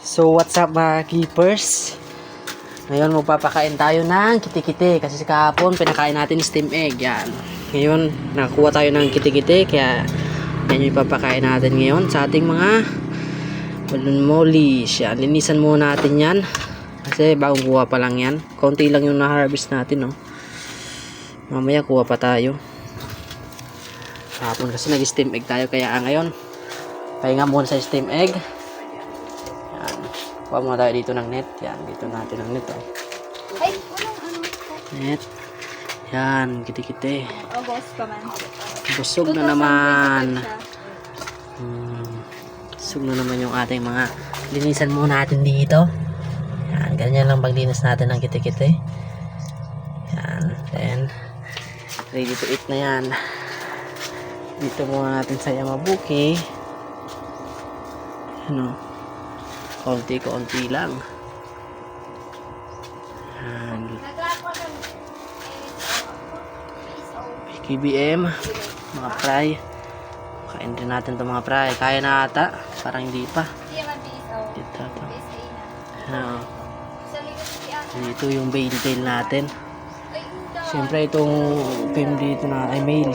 So what's up mga keepers? Ngayon magpapakain tayo ng kitikite kasi kahapon pinakain natin steam egg yan. Ngayon nakakuha tayo ng kitikite kaya yan yung ipapakain natin ngayon sa ating mga balloon mollies. Yan, linisan muna natin yan kasi bagong kuha pa lang yan. Konti lang yung na-harvest natin no. Mamaya kuha pa tayo. Kahapon kasi nag-steam egg tayo kaya ngayon pahinga muna sa steam egg. Kuha muna tayo dito ng net. Yan, dito natin ang net. Oh. Ay, walang ano. Net. Yan, kiti-kiti. August pa man. Busog na naman. Hmm. Busog na naman yung ating mga linisan muna natin dito. Yan, ganyan lang paglinis natin ng kiti-kiti. Yan, then ready to eat na yan. Dito muna natin sa Yamabuki. Ano? Konti-konti lang. Yan. KBM, mga fry. Kain din natin itong mga fry. Kaya na ata. Parang hindi pa. Dito to. Ate. dito yung veil tail natin. Siyempre itong film dito na ay mail.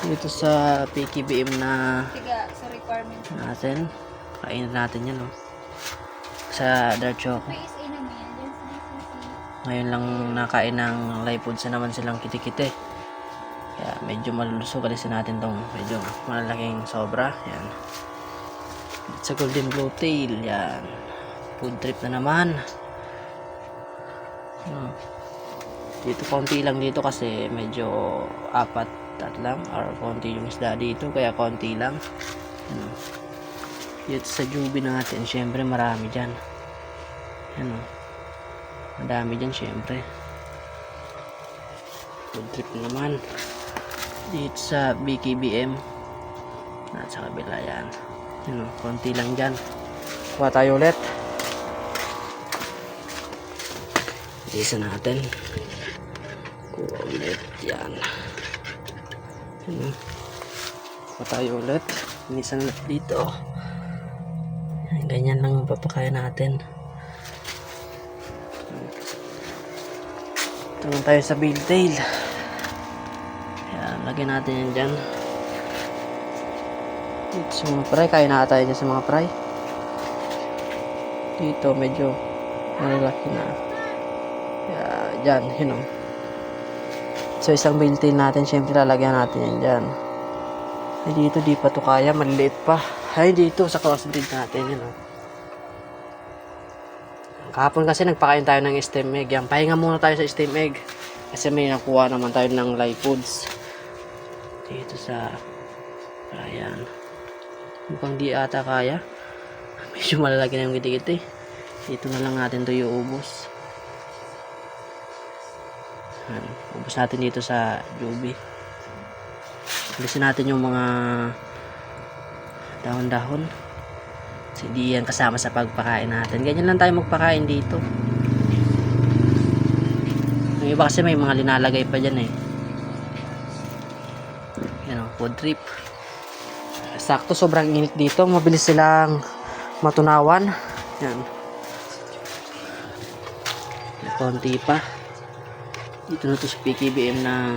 Dito sa PKBM na sa requirement. natin. Kainin natin yan, oh. Sa dark choco. Ngayon lang nakain ng live foods na naman silang kitikite. Kaya medyo malulusog. Alisin natin tong medyo malalaking sobra. Yan. Sa golden blue tail. Yan. Food trip na naman. Hmm. Dito konti lang dito kasi medyo apat at lang or konti yung isda dito kaya konti lang. Hmm. Dito sa jubi natin syempre marami dyan. Yan oh. Madami dyan syempre. Food trip na naman. Dito sa BKBM. Nasa kabila yan. Yun o, konti lang dyan. Kuha tayo ulit. Isa natin. Kuha ulit. Yan. O. Kuha tayo ulit. Inisan ulit dito. Yan, Ganyan lang ang papakain natin. Ito naman tayo sa bill tail. Ayan, lagyan natin yan dyan. Dito sa mga fry, kaya na tayo sa mga fry. Dito medyo malalaki na. Kaya dyan, yun o. So isang bill tail natin, syempre lalagyan natin yan dyan. Ay dito di pa to kaya, maliliit pa. Ay dito sa crossbreed natin, yun o. Kahapon kasi nagpakain tayo ng steam egg. Yan, pahinga muna tayo sa steam egg. Kasi may nakuha naman tayo ng live foods. Dito sa... Ayan. Mukhang di ata kaya. Medyo malalaki na yung giti-giti. Dito na lang natin to iubos. Ayan. Ubos natin dito sa Juby. Alisin natin yung mga dahon-dahon. Kasi di yan kasama sa pagpakain natin. Ganyan lang tayo magpakain dito. Yung iba kasi may mga linalagay pa dyan eh. Yan o, food trip. Sakto, sobrang init dito. Mabilis silang matunawan. Yan. Konti pa. Dito na to sa PKBM na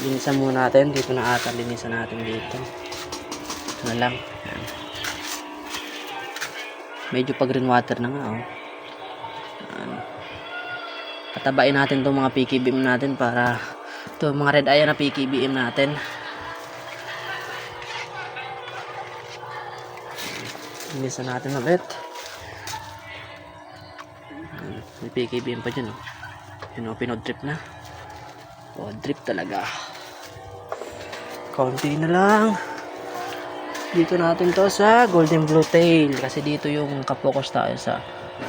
linisan muna natin. Dito na ata linisan natin dito. Ito na lang. Yan. Medyo pa green water na nga, oh. Yan. Patabain natin itong mga PKBM natin para ito mga red eye na PKBM natin. Inisan natin ulit. May PKBM pa dyan, oh. Yun, oh, pinod trip na. Oh, drip talaga. Konti na lang. Dito natin to sa golden blue tail. Kasi dito yung kapokus tayo sa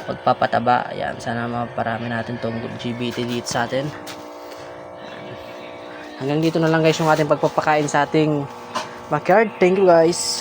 pagpapataba. Ayan sana maparami natin tong GBT dito sa atin. Hanggang dito na lang guys yung ating pagpapakain sa ating backyard. Thank you guys